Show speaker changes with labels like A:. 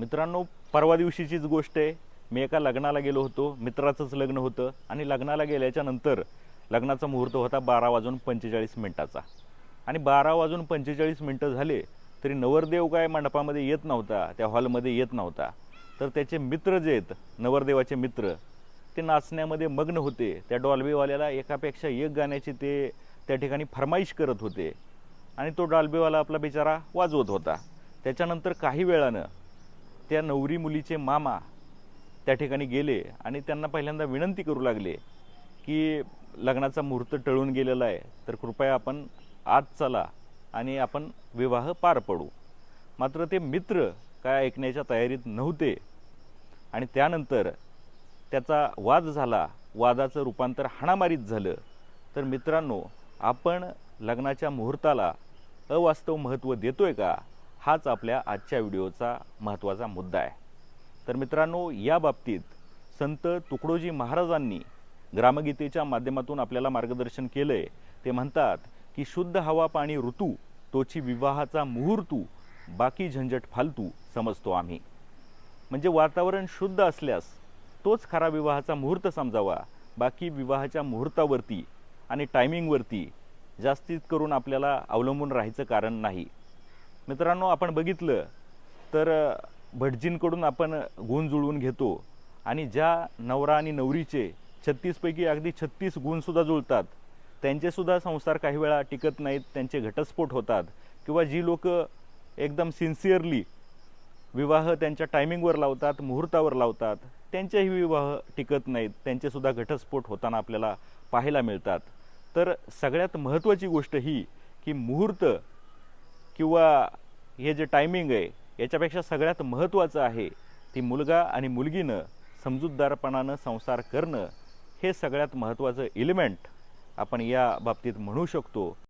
A: मित्रांनो परवा दिवशीचीच गोष्ट आहे. मी एका लग्नाला गेलो होतो. मित्राचंच लग्न होतं आणि लग्नाला गेल्याच्यानंतर लग्नाचा मुहूर्त होता बारा वाजून पंचेचाळीस मिनिटाचा. आणि बारा वाजून पंचेचाळीस मिनटं झाले तरी नवरदेव काय मंडपामध्ये येत नव्हता त्या हॉलमध्ये येत नव्हता. तर त्याचे मित्र जे आहेत नवरदेवाचे मित्र ते नाचण्यामध्ये मग्न होते. त्या डॉल्बीवाल्याला एकापेक्षा एक गाण्याची ते त्या ठिकाणी फरमाईश करत होते. आणि तो डॉल्बीवाला आपला बिचारा वाजवत होता. त्याच्यानंतर काही वेळानं त्या नवरी मुलीचे मामा त्या ठिकाणी गेले आणि त्यांना पहिल्यांदा विनंती करू लागले की लग्नाचा मुहूर्त टळून गेलेला आहे तर कृपया आपण आत चला आणि आपण विवाह पार पडू. मात्र ते मित्र काय ऐकण्याच्या तयारीत नव्हते आणि त्यानंतर त्याचा वाद झाला वादाचं रूपांतर हाणामारीत झालं. तर मित्रांनो आपण लग्नाच्या मुहूर्ताला अवास्तव महत्त्व देतोय का? हाच आपल्या आजच्या व्हिडिओचा महत्त्वाचा मुद्दा आहे. तर मित्रांनो या बाबतीत संत तुकडोजी महाराजांनी ग्रामगीतेच्या माध्यमातून आपल्याला मार्गदर्शन केलंय. ते म्हणतात की शुद्ध हवा पाणी ऋतू तोची विवाहाचा मुहूर्तू बाकी झंझट फालतू समजतो आम्ही. म्हणजे वातावरण शुद्ध असल्यास तोच खरा विवाहाचा मुहूर्त समजावा. बाकी विवाहाच्या मुहूर्तावरती आणि टायमिंगवरती जास्तीत करून आपल्याला अवलंबून राहायचं कारण नाही. मित्रांनो आपण बघितलं तर भटजींकडून आपण गुण जुळवून घेतो आणि ज्या नवरा आणि नवरीचे छत्तीसपैकी अगदी छत्तीस गुणसुद्धा जुळतात त्यांचेसुद्धा संसार काही वेळा टिकत नाहीत त्यांचे घटस्फोट होतात किंवा जी लोक एकदम सिन्सिअरली विवाह त्यांच्या टायमिंगवर लावतात मुहूर्तावर लावतात त्यांचेही विवाह टिकत नाहीत त्यांचेसुद्धा घटस्फोट होताना आपल्याला पाहायला मिळतात. तर सगळ्यात महत्त्वाची गोष्ट ही की मुहूर्त किंवा हे जे टायमिंग आहे याच्यापेक्षा सगळ्यात महत्त्वाचं आहे ती मुलगा आणि मुलगीनं समजूतदारपणानं संसार करणं हे सगळ्यात महत्त्वाचं एलिमेंट आपण या बाबतीत म्हणू शकतो.